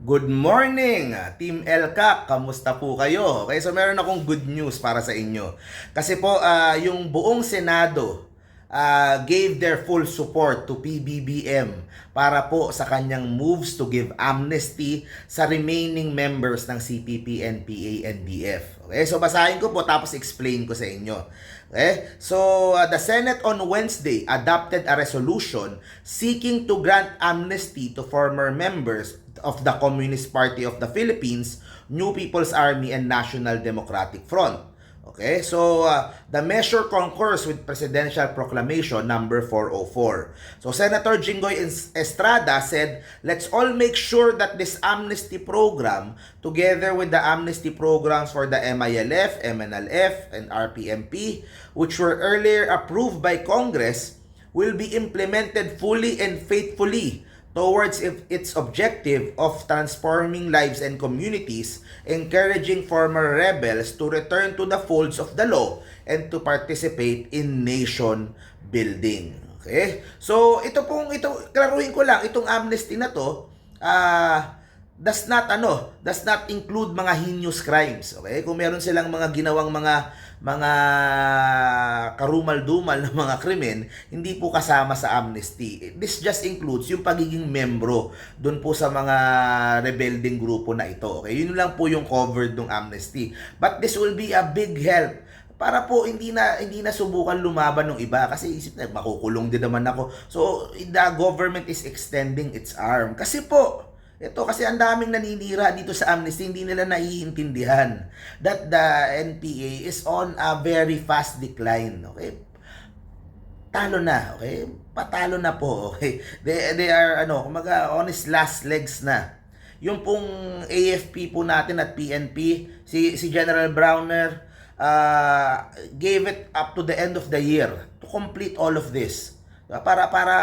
Good morning, Team LCAC. Kamusta po kayo? Okay, so meron akong good news para sa inyo. Kasi po, ah, yung buong Senado ah, gave their full support to PBBM para po sa kanyang moves to give amnesty sa remaining members ng CPP, NPA, NDF. Okay, so basahin ko po tapos explain ko sa inyo. Okay? So, uh, the Senate on Wednesday adopted a resolution seeking to grant amnesty to former members of the Communist Party of the Philippines, New People's Army, and National Democratic Front. Okay, so uh, the measure concurs with Presidential Proclamation number 404. So Senator Jinggoy Es- Estrada said, let's all make sure that this amnesty program, together with the amnesty programs for the MILF, MNLF, and RPMP, which were earlier approved by Congress, will be implemented fully and faithfully towards its objective of transforming lives and communities, encouraging former rebels to return to the folds of the law and to participate in nation building. Okay? So, ito pong, ito, klaruhin ko lang, itong amnesty na to, ah, does not ano, does not include mga heinous crimes. Okay? Kung meron silang mga ginawang mga mga karumal-dumal na mga krimen, hindi po kasama sa amnesty. This just includes yung pagiging membro doon po sa mga rebelding grupo na ito. Okay? Yun lang po yung covered ng amnesty. But this will be a big help para po hindi na hindi na subukan lumaban ng iba kasi isip na makukulong din naman ako. So the government is extending its arm. Kasi po ito kasi ang daming naninira dito sa amnesty, hindi nila naiintindihan that the NPA is on a very fast decline. Okay? Talo na, okay? Patalo na po, okay? They, they are, ano, kumaga, honest last legs na. Yung pong AFP po natin at PNP, si, si General Browner, uh, gave it up to the end of the year to complete all of this. Para, para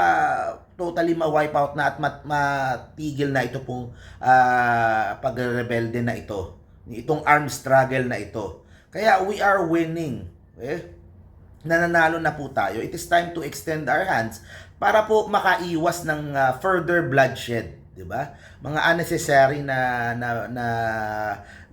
totally ma-wipe out na at mat, matigil na ito pong uh, pagrebelde na ito. Itong armed struggle na ito. Kaya we are winning. Okay? nananalo na po tayo, it is time to extend our hands para po makaiwas ng uh, further bloodshed, 'di ba? Mga unnecessary na na na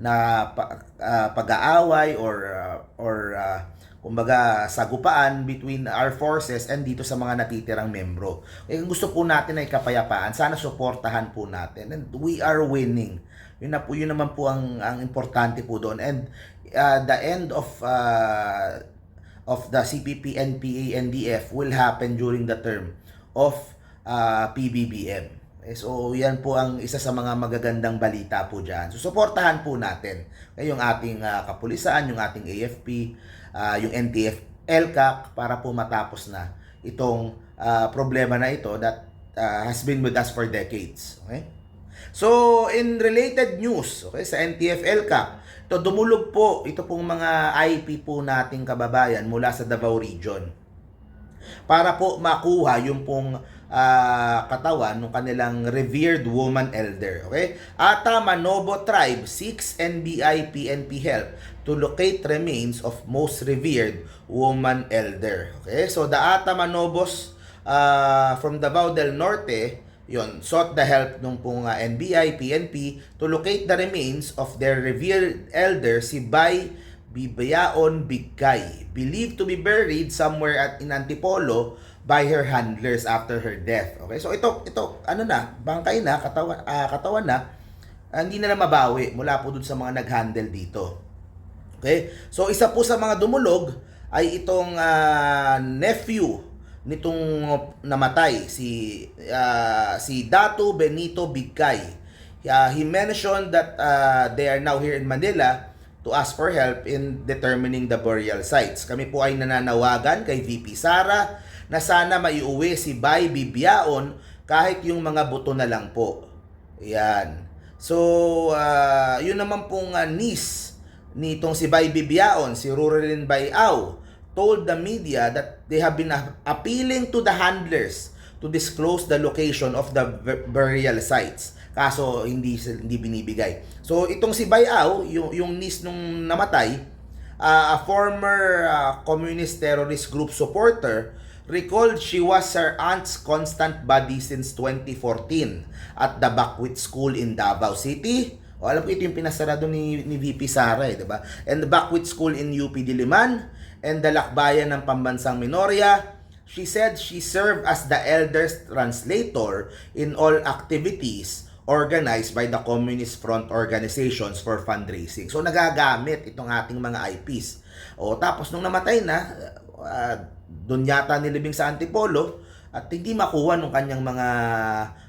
na pa, uh, pag-aaway or uh, or uh, kumbaga sagupaan between our forces and dito sa mga natitirang membro. Eh gusto po natin ay kapayapaan, sana suportahan po natin and we are winning. Yun na po yun naman po ang ang importante po doon and uh, the end of uh, of the CPP, NPA, NDF will happen during the term of uh, PBBM. Eh, So, yan po ang isa sa mga magagandang balita po dyan. So, suportahan po natin eh, yung ating uh, kapulisan, yung ating AFP, uh, yung NTF, LCAC, para po matapos na itong uh, problema na ito that uh, has been with us for decades. Okay? So, in related news, okay, sa NTF LCAC, ito dumulog po ito pong mga IP po nating kababayan mula sa Davao Region. Para po makuha yung pong ah, katawan ng kanilang revered woman elder. Okay? Ata Manobo Tribe seeks NBI PNP help to locate remains of most revered woman elder. Okay? So the Ata Manobos uh, from Davao del Norte yon sought the help ng pong uh, NBI, PNP to locate the remains of their revered elder si Bay Bibayaon Bigkay, believed to be buried somewhere at in Antipolo by her handlers after her death. Okay? So ito ito ano na, bangkay na, katawan ah, katawan na, ah, hindi na lang mabawi mula po dun sa mga nag-handle dito. Okay? So isa po sa mga dumulog ay itong ah, nephew nitong namatay si ah, si Dato Benito Bigkay. Ah, he mentioned that ah, they are now here in Manila to ask for help in determining the burial sites. Kami po ay nananawagan kay VP Sara na sana maiuwi si Bay Bibiaon kahit yung mga buto na lang po. Yan. So, ah, yun naman pong uh, niece nitong si Bay Bibiaon, si Ruralin Bayao, told the media that they have been appealing to the handlers to disclose the location of the bur- burial sites. Kaso hindi hindi binibigay. So itong si Bayao, yung yung niece nung namatay, ah, a former ah, communist terrorist group supporter, recalled she was her aunt's constant buddy since 2014 at the Backwit School in Davao City. O alam ko ito yung pinasara doon ni, ni VP Sara eh, di ba? And the Backwit School in UP Diliman and the Lakbayan ng Pambansang Minoria. She said she served as the elders translator in all activities organized by the Communist Front Organizations for fundraising. So nagagamit itong ating mga IPs. O tapos nung namatay na, uh, doon yata nilibing sa Antipolo at hindi makuha nung kanyang mga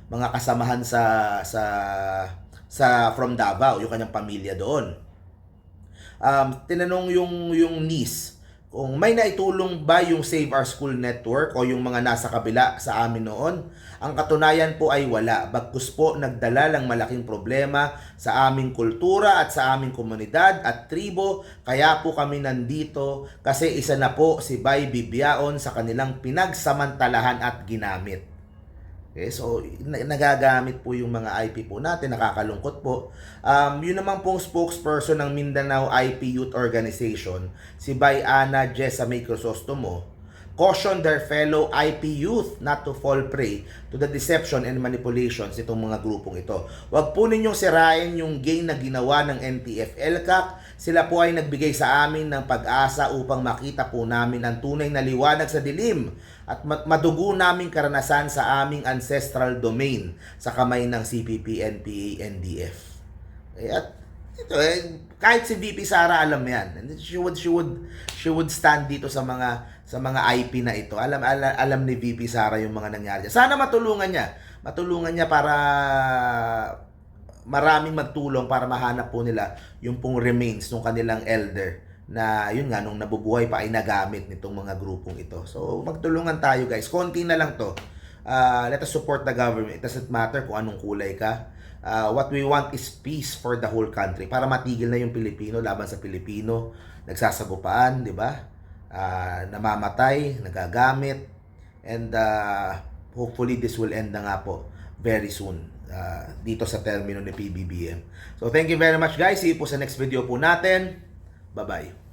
mga kasamahan sa sa sa from Davao, yung kanyang pamilya doon. Um, tinanong yung yung niece kung may naitulong ba yung Save Our School Network o yung mga nasa kabila sa amin noon. Ang katunayan po ay wala. Bagkus po nagdala ng malaking problema sa aming kultura at sa aming komunidad at tribo. Kaya po kami nandito kasi isa na po si Bay Bibiaon sa kanilang pinagsamantalahan at ginamit. Okay, so na- nagagamit po yung mga IP po natin, nakakalungkot po. Um, yun naman pong spokesperson ng Mindanao IP Youth Organization, si Bay Ana Jessa May Crisostomo, caution their fellow IP youth not to fall prey to the deception and manipulations itong mga grupong ito. Huwag po ninyong sirain yung gain na ginawa ng NTF LCAC. Sila po ay nagbigay sa amin ng pag-asa upang makita po namin ang tunay na liwanag sa dilim at ma- madugo naming karanasan sa aming ancestral domain sa kamay ng CPP, NPA, NDF. Eh, at ito eh, kahit si VP Sara alam yan. And she would she would she would stand dito sa mga sa mga IP na ito. Alam alam, alam ni VP Sara yung mga nangyari. Sana matulungan niya. Matulungan niya para maraming magtulong para mahanap po nila yung pong remains ng kanilang elder na yun nga nung nabubuhay pa ay nagamit nitong mga grupong ito. So magtulungan tayo guys. Konti na lang to. Uh, let us support the government. It doesn't matter kung anong kulay ka. Uh, what we want is peace for the whole country para matigil na yung Pilipino laban sa Pilipino nagsasagupaan, di ba? Uh, namamatay, nagagamit and uh, hopefully this will end na nga po very soon uh, dito sa termino ni PBBM. So thank you very much guys. See you po sa next video po natin. Bye-bye.